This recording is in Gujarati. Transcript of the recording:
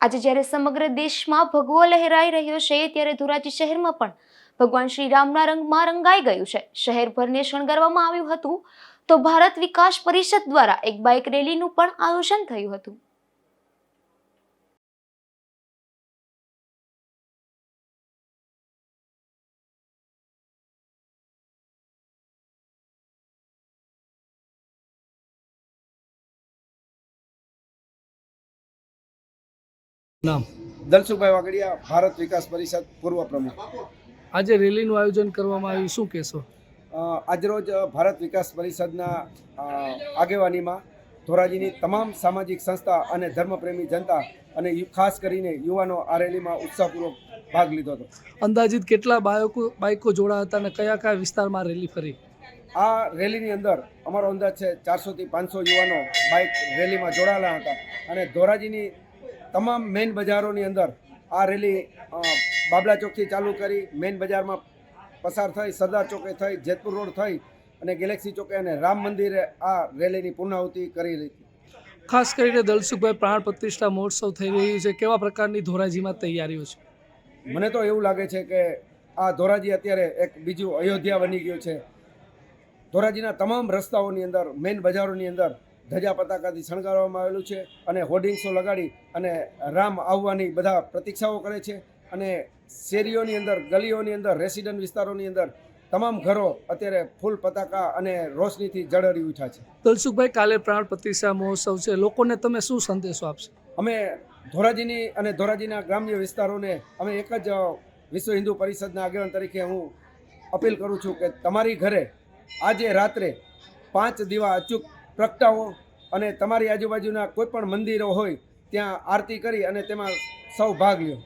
આજે જ્યારે સમગ્ર દેશમાં ભગવો લહેરાઈ રહ્યો છે, ત્યારે ધોરાજી શહેરમાં પણ ભગવાન શ્રી રામના રંગમાં રંગાઈ ગયું છે. શહેરભરને શણગારવામાં આવ્યું હતું તો ભારત વિકાસ પરિષદ દ્વારા એક બાઇક રેલીનું પણ આયોજન થયું હતું. નામ? દલસુભાઈ વાગડિયા ભારત વિકાસ પરિષદ પૂર્વ પ્રમુખ. આજે રેલીનું આયોજન કરવામાં આવ્યું. શું કહેશો? આજરોજ ભારત વિકાસ પરિષદના આગેવાનીમાં ધોરાજીની તમામ સામાજિક સંસ્થા અને ધર્મપ્રેમી જનતા અને ખાસ કરીને યુવાનો આ રેલીમાં ઉત્સાહપૂર્વક ભાગ લીધો હતો. અંદાજિત કેટલા બાયકો બાઇકો જોડા હતા અને કયા કયા વિસ્તારમાં રેલી ફરી? આ રેલીની અંદર અમારો અંદાજ છે ચારસોથી પાંચસો યુવાનો બાઇક રેલીમાં જોડાયેલા હતા અને ધોરાજીની તમામ મેઇન બજારોની અંદર આ રેલી બાબલા ચોકથી ચાલુ કરી મેઇન બજારમાં પસાર થઈ સરદાર ચોકે થઈ જેતપુર રોડ થઈ અને ગેલેક્સી ચોકે અને રામ મંદિરે આ રેલીની પૂર્ણાહુતિ કરી હતી ખાસ કરીને દલસુખભાઈ પ્રાણ પ્રતિષ્ઠા મહોત્સવ થઈ રહ્યું છે. કેવા પ્રકારની ધોરાજીમાં તૈયારીઓ છે? મને તો એવું લાગે છે કે આ ધોરાજી અત્યારે એક બીજું અયોધ્યા બની ગયું છે. ધોરાજીના તમામ રસ્તાઓની અંદર મેઇન બજારોની અંદર ધજા પતાકાથી શણગારવામાં આવેલું છે અને હોર્ડિંગ્સો લગાડી અને રામ આવવાની બધા પ્રતીક્ષાઓ કરે છે અને શેરીઓની અંદર ગલીઓની અંદર રેસિડન્ટ વિસ્તારોની અંદર તમામ ઘરો અત્યારે ફૂલ પતાકા અને રોશનીથી જળહળી ઉઠ્યા છે. દલસુખભાઈ કાલે પ્રાણ પ્રતિષ્ઠા મહોત્સવ છે. લોકોને તમે શું સંદેશો આપશો? અમે ધોરાજીની અને ધોરાજીના ગ્રામ્ય વિસ્તારોને અમે એક જ વિશ્વ હિન્દુ પરિષદના આગેવાન તરીકે હું અપીલ કરું છું કે તમારી ઘરે આજે રાત્રે પાંચ દીવા અચૂક પ્રગટાવો અને તમારી આજુબાજુના કોઈ પણ મંદિરો હોય, ત્યાં આરતી કરી અને તેમાં સૌ ભાગ લ્યો.